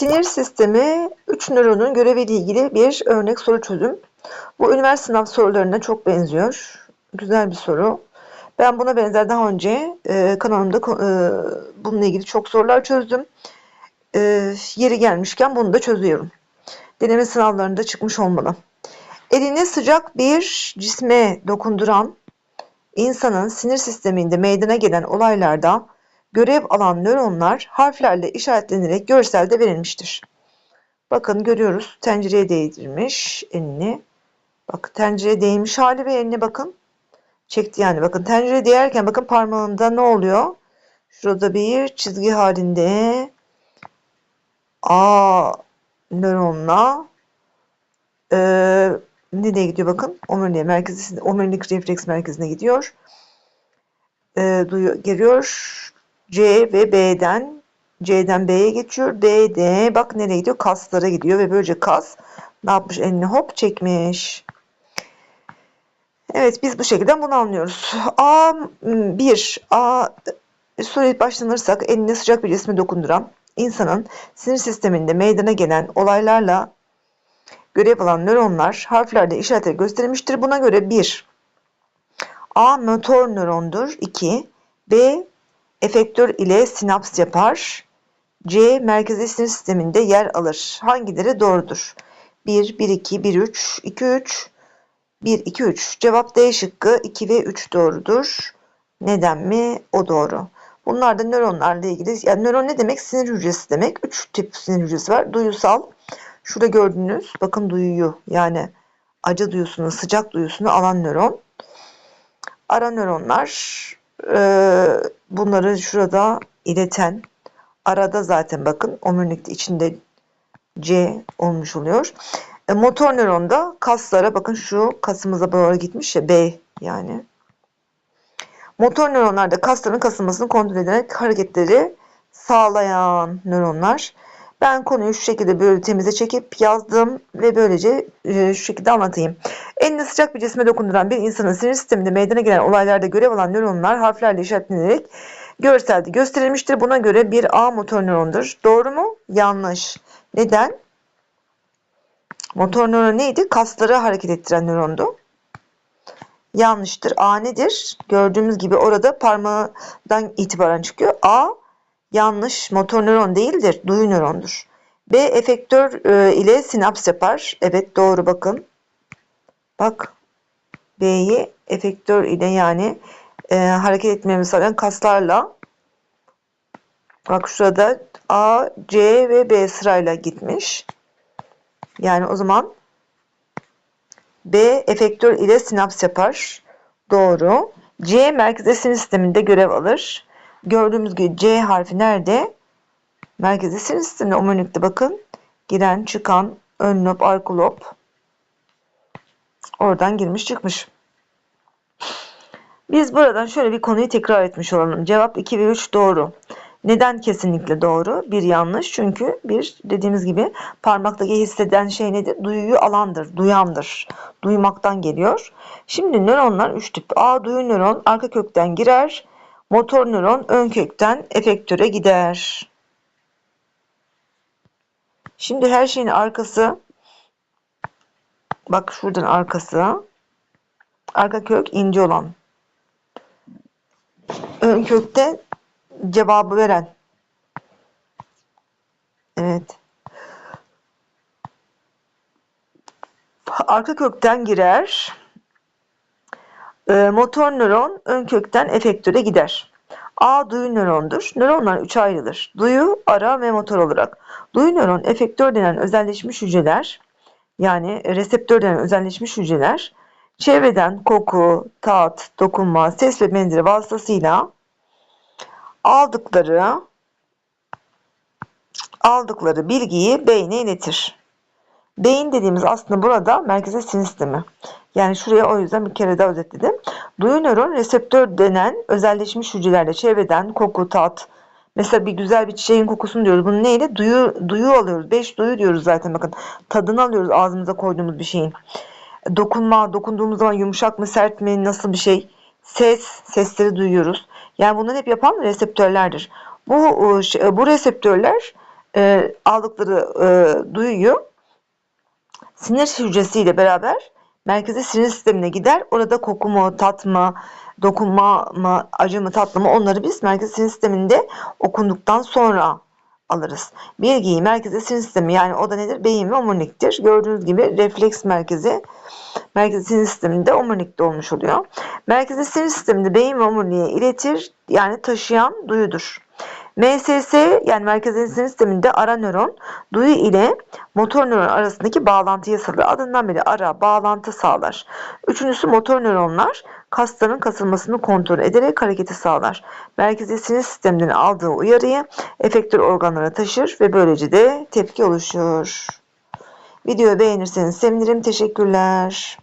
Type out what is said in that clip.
Sinir sistemi 3 nöronun göreviyle ilgili bir örnek soru çözüm. Bu üniversite sınav sorularına çok benziyor. Güzel bir soru. Ben buna benzer daha önce e, kanalımda e, bununla ilgili çok sorular çözdüm. E, yeri gelmişken bunu da çözüyorum. Deneme sınavlarında çıkmış olmalı. Elini sıcak bir cisme dokunduran insanın sinir sisteminde meydana gelen olaylarda görev alan nöronlar harflerle işaretlenerek görselde verilmiştir. Bakın görüyoruz tencereye değdirmiş elini. Bak tencereye değmiş hali ve eline bakın. Çekti yani bakın tencereye değerken bakın parmağında ne oluyor? Şurada bir çizgi halinde A nöronla e, nereye gidiyor bakın? Omurilik merkezi, omurilik refleks merkezine gidiyor. E, duyuyor, geliyor. C ve B'den C'den B'ye geçiyor. B de bak nereye gidiyor? Kaslara gidiyor ve böylece kas ne yapmış? Elini hop çekmiş. Evet biz bu şekilde bunu anlıyoruz. A 1 A soruyu başlanırsak eline sıcak bir cisme dokunduran insanın sinir sisteminde meydana gelen olaylarla görev alan nöronlar harflerde işaretle gösterilmiştir. Buna göre 1 A motor nörondur. 2 B efektör ile sinaps yapar. C merkezi sinir sisteminde yer alır. Hangileri doğrudur? 1, 1, 2, 1, 3, 2, 3, 1, 2, 3. Cevap D şıkkı 2 ve 3 doğrudur. Neden mi? O doğru. Bunlar da nöronlarla ilgili. Yani nöron ne demek? Sinir hücresi demek. 3 tip sinir hücresi var. Duyusal. Şurada gördüğünüz bakın duyuyu yani acı duyusunu, sıcak duyusunu alan nöron. Ara nöronlar e, bunları şurada ileten arada zaten bakın omurilikte içinde C olmuş oluyor. E, motor nöronda kaslara bakın şu kasımıza doğru gitmiş ya B yani. Motor nöronlarda kasların kasılmasını kontrol ederek hareketleri sağlayan nöronlar. Ben konuyu şu şekilde böyle temize çekip yazdım ve böylece e, şu şekilde anlatayım. Eline sıcak bir cisme dokunduran bir insanın sinir sisteminde meydana gelen olaylarda görev alan nöronlar harflerle işaretlenerek görselde gösterilmiştir. Buna göre bir A motor nörondur. Doğru mu? Yanlış. Neden? Motor nöron neydi? Kasları hareket ettiren nörondu. Yanlıştır. A nedir? Gördüğümüz gibi orada parmağından itibaren çıkıyor. A yanlış motor nöron değildir. Duyu nörondur. B efektör e, ile sinaps yapar. Evet doğru bakın. Bak B'yi efektör ile yani e, hareket etmemi sağlayan kaslarla bak şurada A, C ve B sırayla gitmiş. Yani o zaman B efektör ile sinaps yapar. Doğru. C merkezi sinir sisteminde görev alır. Gördüğümüz gibi C harfi nerede? Merkezi sinir sisteminde omurilikte bakın. Giren, çıkan, ön lob, arka lob. Oradan girmiş çıkmış. Biz buradan şöyle bir konuyu tekrar etmiş olalım. Cevap 2 ve 3 doğru. Neden kesinlikle doğru? Bir yanlış. Çünkü bir dediğimiz gibi parmaktaki hisseden şey nedir? Duyuyu alandır, duyandır. Duymaktan geliyor. Şimdi nöronlar 3 tip. A duyu nöron arka kökten girer. Motor nöron ön kökten efektöre gider. Şimdi her şeyin arkası bak şuradan arkası arka kök ince olan. Ön kökte cevabı veren. Evet. Arka kökten girer e, motor nöron ön kökten efektöre gider A duyu nörondur. Nöronlar üç ayrılır. Duyu, ara ve motor olarak. Duyu nöron efektör denen özelleşmiş hücreler yani reseptör denen özelleşmiş hücreler çevreden koku, tat, dokunma, ses ve benzeri vasıtasıyla aldıkları aldıkları bilgiyi beyne iletir. Beyin dediğimiz aslında burada merkezi sinir sistemi. Yani şuraya o yüzden bir kere daha özetledim. Duyu nöron reseptör denen özelleşmiş hücrelerle çevreden koku, tat, Mesela bir güzel bir çiçeğin kokusunu diyoruz. Bunu neyle? Duyu, duyu alıyoruz. Beş duyu diyoruz zaten bakın. Tadını alıyoruz ağzımıza koyduğumuz bir şeyin. Dokunma, dokunduğumuz zaman yumuşak mı, sert mi, nasıl bir şey. Ses, sesleri duyuyoruz. Yani bunları hep yapan reseptörlerdir. Bu, bu reseptörler e, aldıkları e, duyuyu sinir hücresiyle beraber merkezi sinir sistemine gider. Orada koku mu, tat mı, dokunma mı, acı mı, tatlı mı onları biz merkezi sinir sisteminde okunduktan sonra alırız. Bilgiyi merkezi sinir sistemi yani o da nedir? Beyin ve omuriliktir. Gördüğünüz gibi refleks merkezi merkezi sinir sisteminde omurilikte olmuş oluyor. Merkezi sinir sisteminde beyin ve omuriliğe iletir yani taşıyan duyudur. MSS yani merkezi sinir sisteminde ara nöron duyu ile motor nöron arasındaki bağlantıyı sağlar. Adından beri ara bağlantı sağlar. Üçüncüsü motor nöronlar kasların kasılmasını kontrol ederek hareketi sağlar. Merkezi sinir sisteminden aldığı uyarıyı efektör organlara taşır ve böylece de tepki oluşur. Videoyu beğenirseniz sevinirim. Teşekkürler.